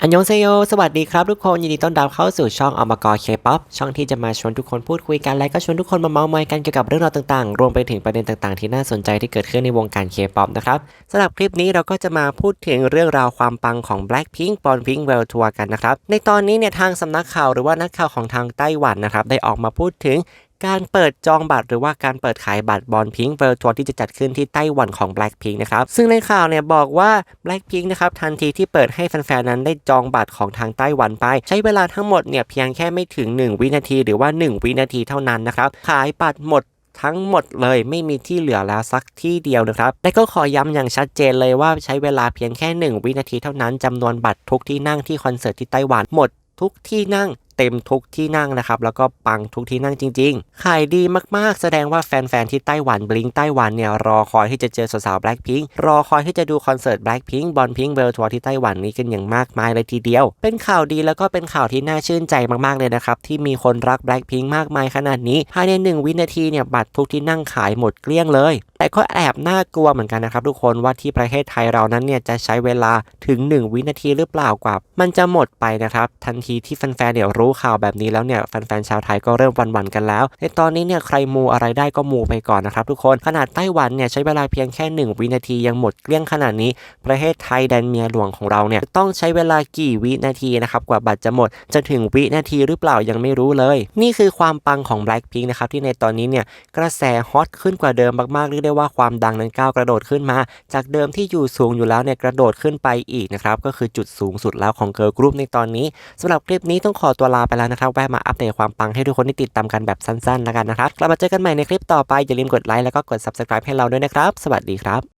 อันยองเซโยสวัสดีครับทุกคน ยินดีต้อนรับเข้าสู่ช่องอมกรเคป๊อปช่องที่จะมาชวนทุกคนพูดคุยกัน และก็ชวนทุกคนมาเมาส์มอยกันเกี่ยวกับเรื่องราวต่างๆ รวมไปถึงประเด็นต่างๆ ที่น่าสนใจที่เกิดขึ้นในวงการเคป๊อปนะครับสำหรับคลิปนี้เราก็จะมาพูดถึงเรื่องราวความปังของ Blackpink บอลพิงเวลทัวร์กันนะครับ ในตอนนี้เนี่ยทางสำนักข่าวหรือว่านักข่าวของทางไต้หวันนะครับได้ออกมาพูดถึง การเปิดจองบัตรหรือว่าการเปิดขายบัตรบอลพิงเวิลด์ทัวร์ที่จะจัดขึ้นที่ไต้หวันของ Blackpink นะครับ ซึ่งในข่าวเนี่ยบอกว่า Blackpink นะครับทันทีที่เปิดให้แฟนๆนั้นได้จองบัตรของทางไต้หวันไป ใช้เวลาทั้งหมดเนี่ยเพียงแค่ไม่ถึง 1 วินาที หรือว่า 1 วินาทีเท่านั้นนะครับขายบัตรหมดทั้งหมดเลยไม่มีที่เหลือแล้วสักที่เดียวนะครับ และก็ขอย้ำอย่างชัดเจนเลยว่าใช้เวลาเพียงแค่ 1 วินาทีเท่านั้นจำนวนบัตรทุกที่นั่งที่คอนเสิร์ตที่ไต้หวันหมดทุกที่นั่ง เต็มทุกที่นั่งนะครับ แล้วก็ปังทุกที่นั่งจริง ๆ ขายดีมากๆ แสดงว่าแฟนๆที่ไต้หวันบลิงไต้หวันเนี่ยรอคอยที่จะเจอสาวๆ Blackpink รอคอยที่จะดูคอนเสิร์ต Blackpink บอลพิงเวลทัวร์ที่ไต้หวันนี้กันอย่างมากมายเลยทีเดียว เป็นข่าวดีแล้วก็เป็นข่าวที่น่าชื่นใจมากๆเลยนะครับที่มีคนรัก Blackpink มากมายขนาดนี้ภายใน 1 วินาทีเนี่ยบัตรทุกที่นั่งขายหมดเกลี้ยงเลย แต่ก็แอบน่ากลัวเหมือนกันนะครับทุกคนว่าที่ประเทศไทยเรานั้นเนี่ยจะใช้เวลาถึง 1 วินาทีหรือเปล่ากว่า มันจะหมดไปนะครับทันทีที่แฟนๆเดี๋ยวรู้ข่าวแบบนี้แล้วเนี่ยแฟนๆชาวไทยก็เริ่มหวันๆกันแล้ว ในตอนนี้เนี่ยใครมูอะไรได้ก็มูไปก่อนนะครับทุกคนขนาดไต้หวันเนี่ยใช้เวลาเพียงแค่ 1 วินาทียังหมดเกลี้ยงขนาดนี้ ประเทศไทยแดนเมียหลวงของเราเนี่ยต้องใช้เวลากี่วินาทีนะครับกว่าบัตรจะหมดจะถึงวินาทีหรือเปล่ายังไม่รู้เลย นี่คือความปังของ Blackpink นะครับที่ในตอนนี้เนี่ยกระแสฮอตขึ้นกว่าเดิมมากๆเรียได้ว่าความดังนั้นก้าวกระโดดขึ้นมา จากเดิมที่อยู่สูงอยู่แล้วเนี่ยกระโดดขึ้นไปอีกนะครับก็คือจุดสูงสุดแล้วของเกิร์ลกรุ๊ปในตอนนี้สำหรับคลิปนี้ต้องขอตัวลาไปแล้วนะครับแวะมาอัปเดตความปังให้ทุกคนได้ติดตามกันแบบสั้นๆแล้วกันนะครับกลับมาเจอกันใหม่ในคลิปต่อไปอย่าลืมกดไลค์แล้วก็กด subscribe ให้เราด้วยนะครับ สวัสดีครับ